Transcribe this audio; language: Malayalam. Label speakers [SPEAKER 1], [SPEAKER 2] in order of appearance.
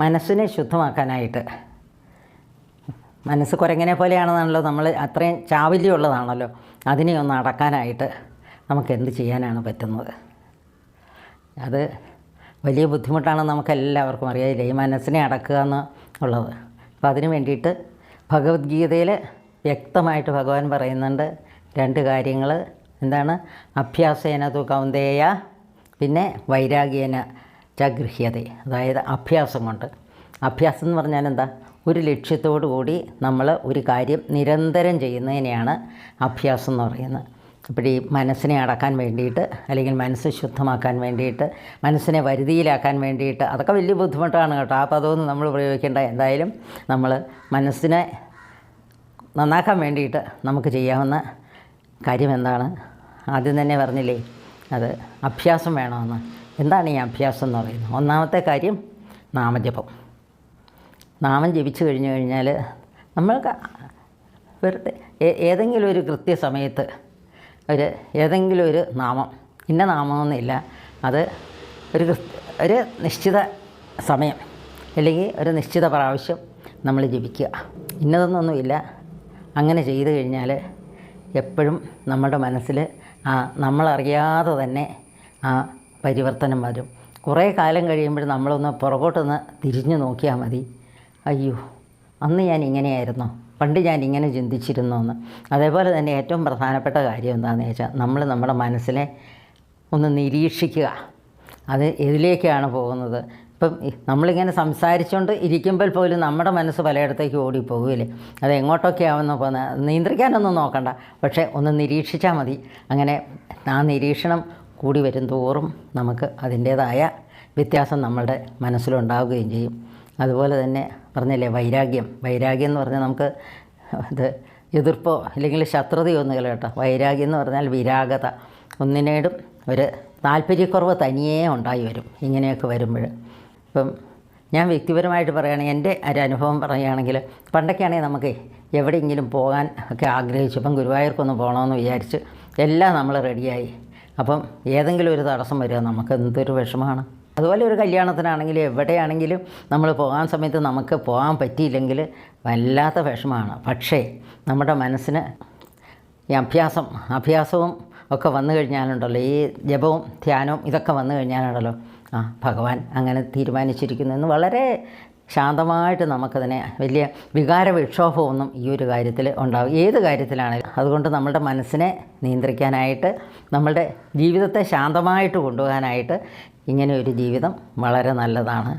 [SPEAKER 1] മനസ്സിനെ ശുദ്ധമാക്കാനായിട്ട്. മനസ്സ് കുരങ്ങനെ പോലെയാണെന്നാണല്ലോ നമ്മൾ അത്രയും ചാവല്യമുള്ളതാണല്ലോ. അതിനെ ഒന്ന് അടക്കാനായിട്ട് നമുക്ക് എന്ത് ചെയ്യാനാണ് പറ്റുന്നത്? അത് വലിയ ബുദ്ധിമുട്ടാണ് നമുക്കെല്ലാവർക്കും അറിയാമില്ല ഈ മനസ്സിനെ അടക്കുക എന്ന് ഉള്ളത് അപ്പോൾ അതിന് വേണ്ടിയിട്ട് ഭഗവത്ഗീതയിൽ വ്യക്തമായിട്ട് ഭഗവാൻ പറയുന്നുണ്ട് രണ്ട് കാര്യങ്ങൾ എന്താണ്? അഭ്യാസേന തു കൗന്ദേയ പിന്നെ വൈരാഗ്യേന. ചഗൃഹ്യത അതായത് അഭ്യാസം കൊണ്ട് അഭ്യാസം എന്ന് പറഞ്ഞാൽ എന്താ? ഒരു ലക്ഷ്യത്തോടു കൂടി നമ്മൾ ഒരു കാര്യം നിരന്തരം ചെയ്യുന്നതിനെയാണ് അഭ്യാസം എന്ന് പറയുന്നത്. അപ്പോൾ ഈ മനസ്സിനെ അടക്കാൻ വേണ്ടിയിട്ട് അല്ലെങ്കിൽ മനസ്സ് ശുദ്ധമാക്കാൻ വേണ്ടിയിട്ട് മനസ്സിനെ വരുതിയിലാക്കാൻ വേണ്ടിയിട്ട് അതൊക്കെ വലിയ ബുദ്ധിമുട്ടാണ് കേട്ടോ. ആ പദമൊന്നും നമ്മൾ പ്രയോഗിക്കേണ്ട എന്തായാലും നമ്മൾ മനസ്സിനെ നന്നാക്കാൻ വേണ്ടിയിട്ട് നമുക്ക് ചെയ്യാവുന്ന കാര്യം എന്താണ്? ആദ്യം തന്നെ പറഞ്ഞില്ലേ? അത് അഭ്യാസം വേണമെന്ന്. എന്താണ് ഈ അഭ്യാസം എന്ന് പറയുന്നത്? ഒന്നാമത്തെ കാര്യം നാമജപം. നാമം ജപിച്ചു കഴിഞ്ഞു കഴിഞ്ഞാൽ നമ്മൾക്ക് വെറുതെ ഏതെങ്കിലും ഒരു കൃത്യസമയത്ത് ഒരു ഏതെങ്കിലും ഒരു നാമം ഇന്ന നാമമൊന്നുമില്ല അത് ഒരു ഒരു നിശ്ചിത സമയം അല്ലെങ്കിൽ ഒരു നിശ്ചിത പ്രാവശ്യം നമ്മൾ ജപിക്കുക. ഇന്നതൊന്നൊന്നുമില്ല അങ്ങനെ ചെയ്തു കഴിഞ്ഞാൽ എപ്പോഴും നമ്മുടെ മനസ്സിൽ ആ നമ്മളറിയാതെ തന്നെ ആ പരിവർത്തനം വരും. കുറേ കാലം കഴിയുമ്പോൾ നമ്മളൊന്ന് പുറകോട്ടൊന്ന് തിരിഞ്ഞു നോക്കിയാൽ മതി. അയ്യോ അന്ന് ഞാൻ ഇങ്ങനെയായിരുന്നോ. പണ്ട് ഞാൻ ഇങ്ങനെ ചിന്തിച്ചിരുന്നു എന്ന് അതേപോലെ തന്നെ ഏറ്റവും പ്രധാനപ്പെട്ട കാര്യം എന്താണെന്ന് വെച്ചാൽ നമ്മൾ നമ്മുടെ മനസ്സിനെ ഒന്ന് നിരീക്ഷിക്കുക. അത് എതിലേക്കാണ് പോകുന്നത്. ഇപ്പം നമ്മളിങ്ങനെ സംസാരിച്ചുകൊണ്ട് ഇരിക്കുമ്പോൾ പോലും നമ്മുടെ മനസ്സ് പലയിടത്തേക്ക് ഓടിപ്പോകില്ലേ അത് എങ്ങോട്ടൊക്കെയാവുന്ന പോകുന്നത് നിയന്ത്രിക്കാനൊന്നും നോക്കണ്ട. പക്ഷേ ഒന്ന് നിരീക്ഷിച്ചാൽ മതി. അങ്ങനെ ആ നിരീക്ഷണം കൂടി വരും തോറും നമുക്ക് അതിന്റേതായ വ്യത്യാസം നമ്മളുടെ മനസ്സിലുണ്ടാവുകയും ചെയ്യും. അതുപോലെ തന്നെ പറഞ്ഞില്ലേ വൈരാഗ്യം. വൈരാഗ്യം എന്ന് പറഞ്ഞാൽ നമുക്ക് ഇത് എതിർപ്പോ അല്ലെങ്കിൽ ശത്രുതയോ ഒന്നുമില്ല കേട്ടോ. വൈരാഗ്യം എന്ന് പറഞ്ഞാൽ വിരാഗത. ഒന്നിനേടും ഒരു താല്പര്യക്കുറവ് തനിയേ ഉണ്ടായി വരും ഇങ്ങനെയൊക്കെ വരുമ്പോൾ. ഇപ്പം ഞാൻ വ്യക്തിപരമായിട്ട് പറയുകയാണെങ്കിൽ എന്റെ ഒരു അനുഭവം പറയുകയാണെങ്കിൽ പണ്ടൊക്കെയാണെങ്കിൽ നമുക്ക് എവിടെയെങ്കിലും പോകാൻ ഒക്കെ ആഗ്രഹിച്ചു. ഇപ്പം ഗുരുവായൂർക്കൊന്ന് പോകണമെന്ന് വിചാരിച്ച് എല്ലാം നമ്മൾ റെഡിയായി അപ്പം ഏതെങ്കിലും ഒരു തടസ്സം വരിക നമുക്ക് എന്തൊരു വിഷമമാണ്. അതുപോലെ ഒരു കല്യാണത്തിനാണെങ്കിലും എവിടെയാണെങ്കിലും നമ്മൾ പോകാൻ സമയത്ത് നമുക്ക് പോകാൻ പറ്റിയില്ലെങ്കിൽ വല്ലാത്ത വിഷമമാണ്. പക്ഷേ നമ്മുടെ മനസ്സിന് ഈ അഭ്യാസം അഭ്യാസവും ഒക്കെ വന്നു കഴിഞ്ഞാലുണ്ടല്ലോ ഈ ജപവും ധ്യാനവും ഇതൊക്കെ വന്നു കഴിഞ്ഞാലുണ്ടല്ലോ ആ ഭഗവാൻ അങ്ങനെ തീരുമാനിച്ചിരിക്കുന്നു എന്ന് വളരെ ശാന്തമായിട്ട് നമുക്കതിനെ വലിയ വികാര വിക്ഷോഭമൊന്നും ഈ ഒരു കാര്യത്തിൽ ഉണ്ടാകും ഏത് കാര്യത്തിലാണെങ്കിലും അതുകൊണ്ട് നമ്മുടെ മനസ്സിനെ നിയന്ത്രിക്കാനായിട്ട് നമ്മളുടെ ജീവിതത്തെ ശാന്തമായിട്ട് കൊണ്ടുപോകാനായിട്ട് ഇങ്ങനെ ഒരു ജീവിതം വളരെ നല്ലതാണ്.